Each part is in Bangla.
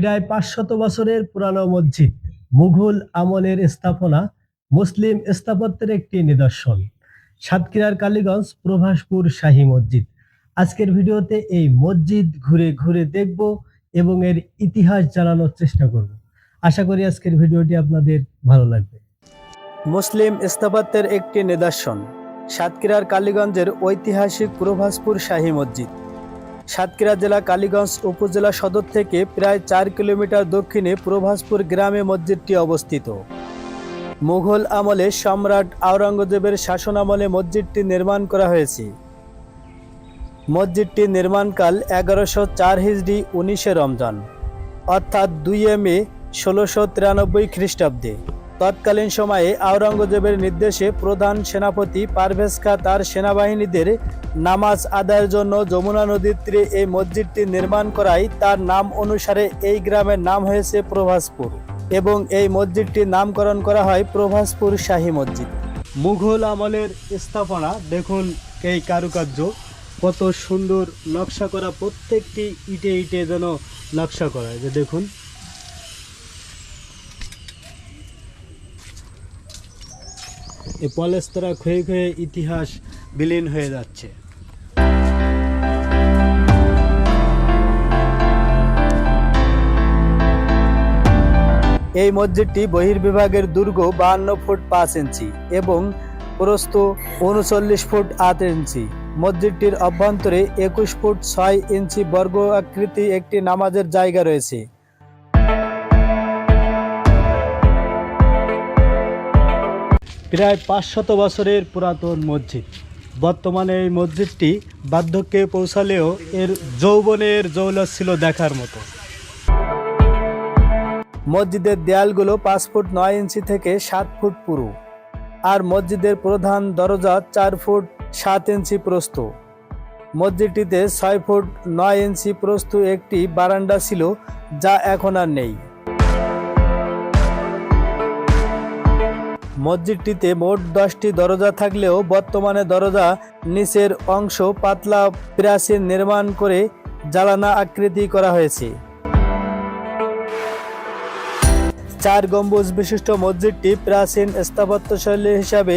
প্রায় পাঁচশত বছরের পুরানো মসজিদ, মুঘল আমলের স্থাপনা, মুসলিম স্থাপত্যের একটি নিদর্শন। সাতক্ষীরার কালীগঞ্জ প্রভাসপুর শাহী মসজিদ। আজকের ভিডিওতে এই মসজিদ ঘুরে ঘুরে দেখব এবং এর ইতিহাস জানানোর চেষ্টা করব। আশা করি আজকের ভিডিওটি আপনাদের ভালো লাগবে। মুসলিম স্থাপত্যের একটি নিদর্শন, সাতক্ষীরার কালীগঞ্জের ঐতিহাসিক প্রভাসপুর শাহী মসজিদ। সাতক্ষীরা জেলা, কালীগঞ্জ উপজেলা সদর থেকে প্রায় চার কিলোমিটার দক্ষিণে প্রভাসপুর গ্রামে মসজিদটি অবস্থিত। মুঘল আমলে সম্রাট আওরঙ্গজেবের শাসন আমলে মসজিদটি নির্মাণ করা হয়েছে। মসজিদটির নির্মাণকাল এগারোশো চার হিজড়ি উনিশে রমজান, অর্থাৎ দুই মে ষোলোশো খ্রিস্টাব্দে। তৎকালীন সময়ে আওরঙ্গজেবের নির্দেশে প্রধান সেনাপতি পারভেজ খা তার সেনাবাহিনীদের নামাজ আদায়ের জন্য যমুনা নদীর তীরে এই মসজিদটি নির্মাণ করায় তার নাম অনুসারে এই গ্রামের নাম হয়েছে প্রভাসপুর এবং এই মসজিদটির নামকরণ করা হয় প্রভাসপুর শাহী মসজিদ। মুঘল আমলের স্থাপনা, দেখুন এই কারুকার্য, কত সুন্দর নকশা করা, প্রত্যেকটি ইটে ইটে যেন নকশা করা যে দেখুন এই পলেস্তরা ক্ষয়ে ক্ষয়ে ইতিহাস বিলীন হয়ে যাচ্ছে। এই মসজিদটি বহির্বিভাগের দুর্গ বাহান্ন ফুট পাঁচ ইঞ্চি এবং প্রস্থ উনচল্লিশ ফুট আট ইঞ্চি। মসজিদটির অভ্যন্তরে একুশ ফুট ছয় ইঞ্চি বর্গ আকৃতি একটি নামাজের জায়গা রয়েছে। প্রায় পাঁচশত বছরের পুরাতন মসজিদ। বর্তমানে এই মসজিদটি বার্ধক্যে পৌঁছালেও এর যৌবনের জৌলত ছিল দেখার মতো। মসজিদের দেয়ালগুলো পাঁচ ফুট নয় ইঞ্চি থেকে সাত ফুট পুরু আর মসজিদের প্রধান দরজা চার ফুট সাত ইঞ্চি প্রস্ত মসজিদটিতে ছয় ফুট নয় ইঞ্চি প্রস্থ একটি বারান্দা ছিল যা এখন আর নেই। মসজিদটিতে মোট দশটি দরজা থাকলেও বর্তমানে দরজা নিচের অংশ পাতলা প্রাচীর নির্মাণ করে জ্বালানা আকৃতি করা হয়েছে। চার গম্বুজ বিশিষ্ট মসজিদটি প্রাচীন স্থাপত্যশৈলী হিসাবে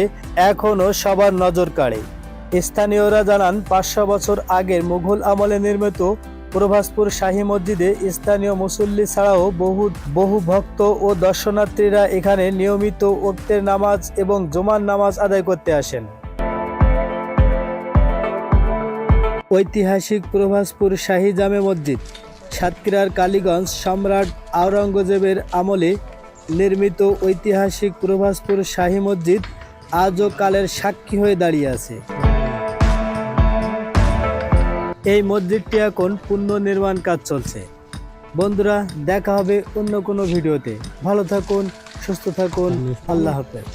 এখনও সবার নজর কাড়ে। স্থানীয়রা জানান, পাঁচশো বছর আগের মুঘল আমলে নির্মিত প্রভাসপুর শাহী মসজিদে স্থানীয় মুসল্লি ছাড়াও বহু বহু ভক্ত ও দর্শনার্থীরা এখানে নিয়মিত ওক্তের নামাজ এবং জুমার নামাজ আদায় করতে আসেন। ঐতিহাসিক প্রভাসপুর শাহী জামে মসজিদ, সাতক্ষীরার কালীগঞ্জ সম্রাট আওরঙ্গজেবের আমলে নির্মিত ঐতিহাসিক প্রভাসপুর শাহী মসজিদ আজও কালের সাক্ষী হয়ে দাঁড়িয়ে আছে। এই মসজিদটি এখন পুনর্নির্মাণ কাজ চলছে। বন্ধুরা দেখা হবে অন্য কোনো ভিডিওতে। ভালো থাকুন সুস্থ থাকুন। আল্লাহ হাফেজ।